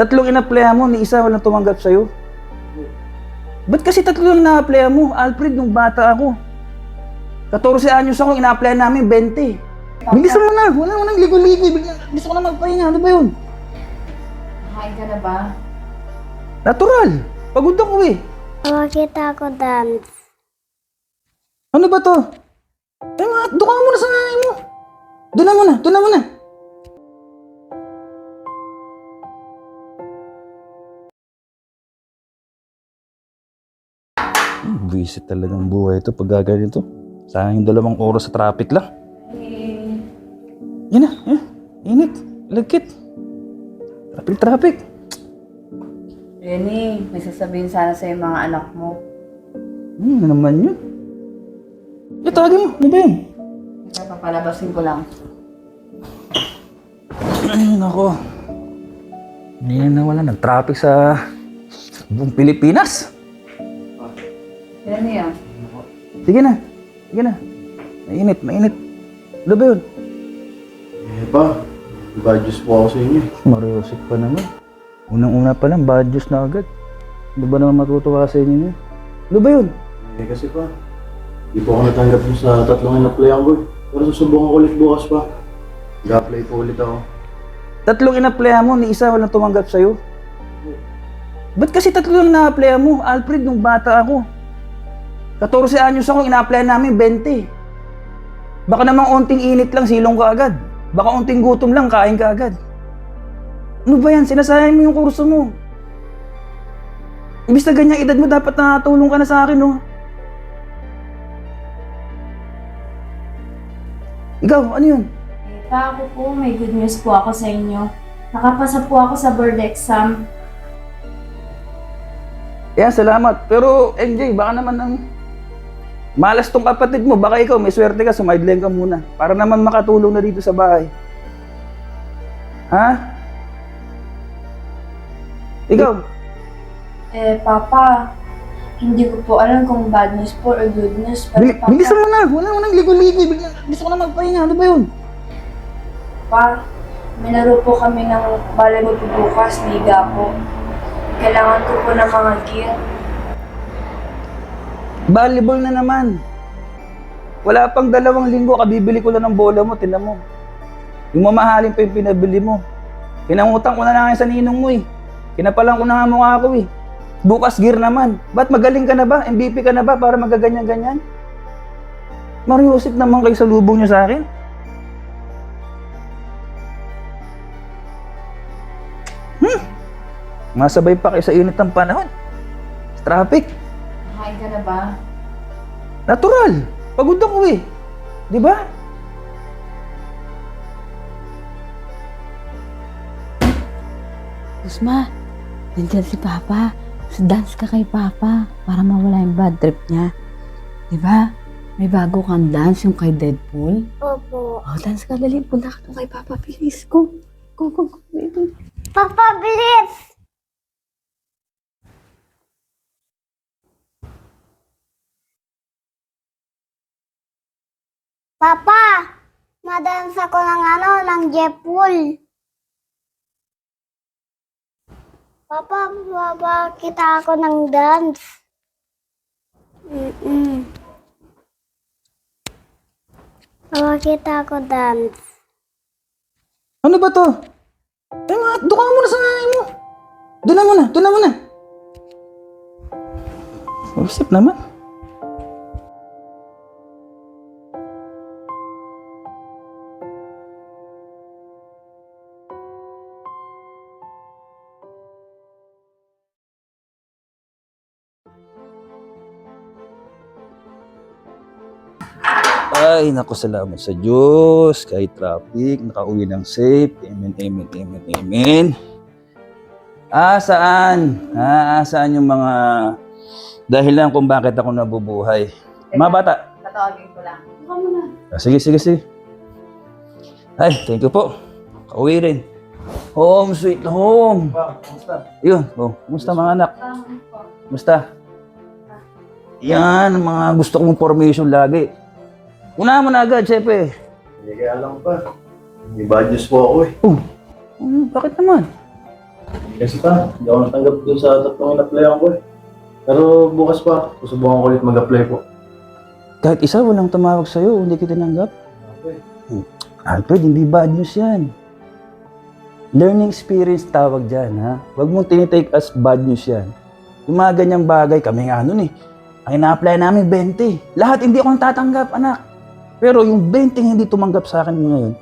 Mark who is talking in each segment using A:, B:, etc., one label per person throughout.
A: Tatlong in-applyan mo, ni isa walang tumanggap sa'yo. Ba't kasi tatlo lang na-applyan mo? Alfred, nung bata ako. 14 anyos ako, ina-applyan namin 20. Bilisan mo na, wala mo nang ligo-ligo. Gusto ko na magpahinga, ano ba yun?
B: Kain ka na ba?
A: Natural. Pagod ako eh.
C: Makita ko dance.
A: Ano ba to? Eh, mga, doon ka muna sa nanay mo. Doon na muna, doon na muna. Visit talagang buhay ito pag gaganito. Sayang yung dalawang oras sa traffic lang. Yan na, yan. Init. Lagkit. Traffic, traffic.
B: Renny, may sasabihin sana sa mga anak mo.
A: Hmm, ano naman yun? Eh, tawagin mo. Ano ba yun?
B: Kaya papalabasin ko lang.
A: Ay, nako. Hindi na wala nag-traffic sa buong Pilipinas. Sige na. Sige na. Mainit, mainit. Ano ba yun?
D: Eh pa, badges po ako sa inyo.
A: Mariusip pa naman. Unang-una pa lang, bad news na agad. Ano ba naman matutuwa sa inyo yun? Ano ba yun?
D: Eh kasi pa, di po ako natanggap dun sa tatlong in-applyan ko eh. Pero susubukan ko ulit bukas pa. Ga-apply po ulit ako.
A: Tatlong in-applyan mo, ni isa walang tumanggap sa'yo. Ba't kasi tatlo lang na-applyan mo? Alfred, nung bata ako. 14 anyos ako, ina-applyan namin 20. Baka namang unting init lang, silong ka agad. Baka unting gutom lang, kain ka agad. Ano ba yan? Sinasayang mo yung kurso mo. Imbis na ganyang edad mo, dapat nakatulong ka na sa akin, no? Ikaw, ano yun?
E: Eh, pa ako po, may good news po ako sa inyo. Nakapasa po ako sa board exam.
A: Yan, salamat. Pero, MJ, baka naman ng... Malas tong kapatid mo. Baka ikaw, may swerte ka, sumideline ka muna. Para naman makatulong na dito sa bahay. Ha? Ikaw?
E: Eh, Papa, hindi ko po alam kung bad news po or good news. Pero
A: Bili-
E: Papa,
A: bilisan mo na. Wala mo nang ligo-ligo. Bigla- Gusto ko na magpahinga. Ano ba yun?
E: Pa, may laro po kami ng volleyball po bukas, liga po. Kailangan ko po ng mga gear.
A: Volleyball na naman. Wala pang dalawang linggo, kabibili ko lang ng bola mo, tinan mo. Yung mamahalin pa yung pinabili mo. Pinangutang ko na lang sa ninong mo eh. Kinapalan ko na nga mukha ko eh. Bukas gear naman. Ba't magaling ka na ba? MVP ka na ba para magaganyan-ganyan? Mariusip naman kayo sa lubong niyo sa akin. Hmm. Masabay pa kayo sa init ng panahon. Traffic.
B: Kain ka na ba?
A: Natural. Pagod ako eh. Di ba?
F: Usma, nandiyan si Papa. Dance ka kay Papa para mawala yung bad trip niya. Di ba? May bago kang dance, yung kay Deadpool.
C: Opo.
F: Oh, dance ka, dali. Punta ka doon kay Papa, please. Go. Go, go, go.
C: Papa, bilis! Papa, madance ako ng ano, ng Jepul. Papa, baba kita ako ng dance. Mm-mm. Baba kita ako dance.
A: Ano ba to? Eh, mga, doon ka muna sa nanay mo. Doon na muna, doon na muna. Usip naman. Ay, naku, salamat sa Diyos. Kahit traffic, nakauwi ng safe. Amen, amen, amen, amen. Ah, saan? Ah, saan yung mga dahilan kung bakit ako nabubuhay? Mga bata.
B: Tatawagin ko lang.
A: Ah, sige, sige, sige. Ay, thank you po. Kauwi rin. Home, sweet home.
D: Pa, kamusta?
A: Yun, oh, kumusta mga anak? Kumusta? Yan, mga gusto kong formation lagi. Una mo na agad, syempre.
D: Hindi kaya lang pa. May badges po ako eh.
A: Oh, hmm, bakit naman?
D: Kasi pa, hindi ako natanggap dun sa tatlong in-applyan ko eh. Pero bukas pa, susubukan ko ulit mag-apply po.
A: Kahit isa walang tumawag sa'yo, hindi kita tinanggap. Alfred, hindi bad news yan. Learning experience tawag dyan, ha? Huwag mong tinitake as bad news yan. Yung mga ganyang bagay, kami nga nun eh. Ang ina-apply namin, 20. Lahat hindi ako natatanggap, anak. Pero yung 20 hindi tumanggap sa akin ngayon,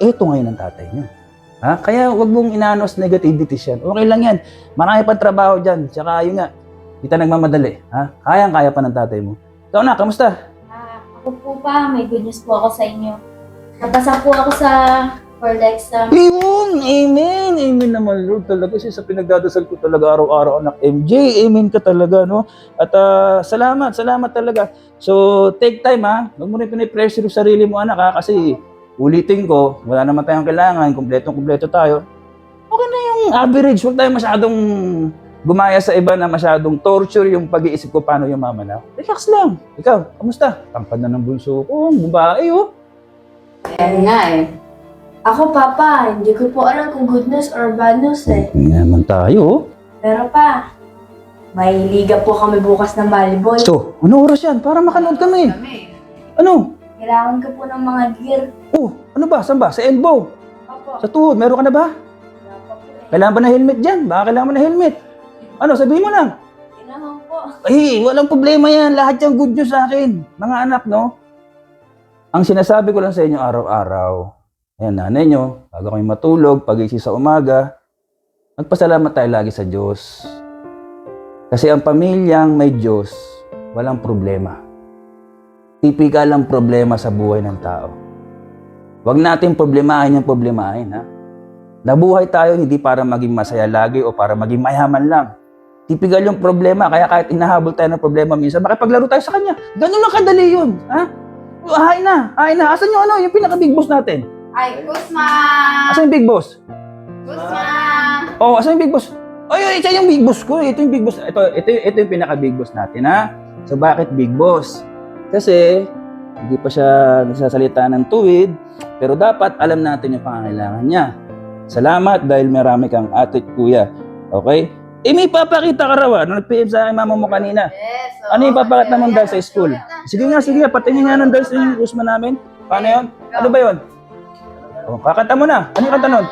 A: eto ngayon ang tatay niyo. Ha? Kaya wag mong inanos negativity yan. Okay lang yan. Marami pa trabaho dyan. Tsaka yun nga, tayo nagmamadali. Ha? Kayang-kaya pa ng tatay mo. Ikaw na, kamusta?
G: Ah, ako po pa, may good news po ako sa inyo. Napasa po ako sa for the exam.
A: Yun! Amen! Amen naman, Lord. Talaga siya sa pinagdadasal ko talaga araw-araw, anak MJ. Amen ka talaga, no? At ah, salamat, salamat talaga. So, take time, ha? Huwag mo rin pinipressure yung sarili mo, anak, ha? Kasi, ulitin ko, wala naman tayong kailangan, kumpletong-kumpleto tayo. Okay na yung average. Huwag tayo masyadong gumaya sa iba na masyadong torture yung pag-iisip ko paano yung mama na. Relax lang. Ikaw, kamusta? Tampad na ng bunso ko. Ang babae, oh.
B: Ayan nga eh.
E: Ako, Papa, hindi ko po alam kung good news or bad news eh.
A: Hindi naman tayo, oh.
E: Pero pa, may liga po kami bukas ng volleyball.
A: So, ano oras yan? Para makanood kami. Ano?
E: Kailangan ko po ng mga gear.
A: Oh, ano ba? Saan ba? Sa elbow?
E: Opo.
A: Sa tuhod? Meron ka na ba?
E: Wala pa po eh.
A: Kailangan ba na helmet dyan? Baka kailangan mo na helmet. Ano, sabihin mo lang.
E: Kailangan po.
A: Ay, walang problema yan. Lahat yung good news sa akin. Mga anak, no? Ang sinasabi ko lang sa inyo araw-araw, ayan, nanay nyo, bago kayo matulog, pagising sa umaga, magpasalamat tayo lagi sa Diyos. Kasi ang pamilyang may Diyos, walang problema. Tipikal ang problema sa buhay ng tao. Huwag natin problemahin yung problemahin, ha? Nabuhay tayo hindi para maging masaya lagi o para maging mayaman lang. Typical yung problema, kaya kahit inahabol tayo ng problema minsan, makipaglaro tayo sa kanya. Ganun lang kadali yun. Ha? Hain na, hain na. Asan yung ano, yung pinaka-big boss natin?
B: Ay, Kusma!
A: Asan yung big boss?
B: Kusma!
A: Oh, asan yung big boss? Ay, ito yung big boss ko. Ito yung big boss. Ito, ito, ito yung pinaka-big boss natin, ha? So, bakit big boss? Kasi, hindi pa siya nagsasalita ng tuwid, pero dapat alam natin yung pangangailangan niya. Salamat dahil marami kang ate at kuya. Okay? Eh, may papakita ka raw, ah. Nung nag-PM sa akin mama mo kanina.
B: Yes,
A: Ano yung papakita naman dahil sa school? Sige nga, sige. Patingin nga ng dance yung Usman namin. Paano yun? Ano ba yun? Oh, kakanta mo na. Ano yung kanta nun?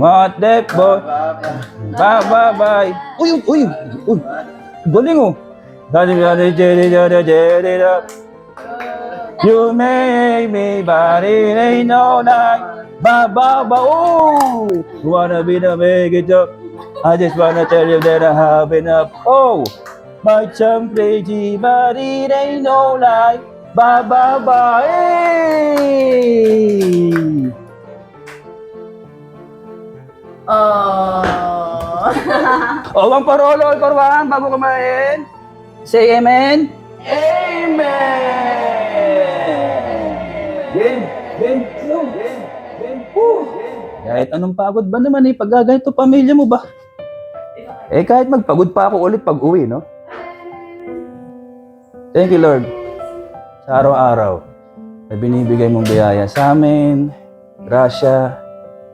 A: What the boy? Bye bye bye. Uy, uy, uy. Galing oh. Dali dali dali dali dali. You make me body ain't no night. Ba ba ba oh. Wanna be the make it up. I just wanna tell you that I have enough. Oh. My chum crazy body ain't no lie. Ba ba ba hey.
B: Oh.
A: O, one for all, all for one, bago kumain. Say amen. Amen! Game, game, game, game. Kahit anong pagod ba naman eh, pag ganito pamilya mo ba? Eh kahit magpagod pa ako ulit pag uwi, no? Thank you, Lord. Sa araw-araw na binibigay mong biyaya sa amin, grasya,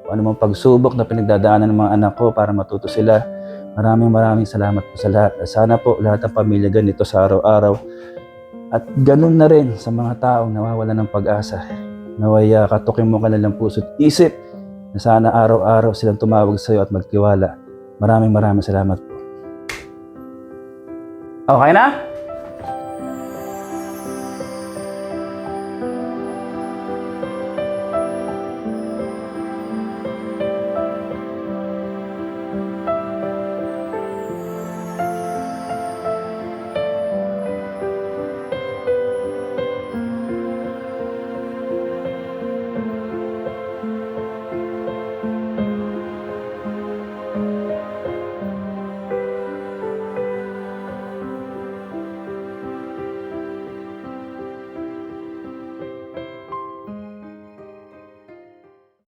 A: kung ano mang pagsubok na pinagdadaanan ng mga anak ko para matuto sila. Maraming maraming salamat po sa lahat. Sana po lahat ng pamilya ganito sa araw-araw. At ganun na rin sa mga taong nawawala ng pag-asa. Nawaya katukin mo kanilang puso at isip na sana araw-araw silang tumawag sa iyo at magtiwala. Maraming maraming salamat po. Okay na?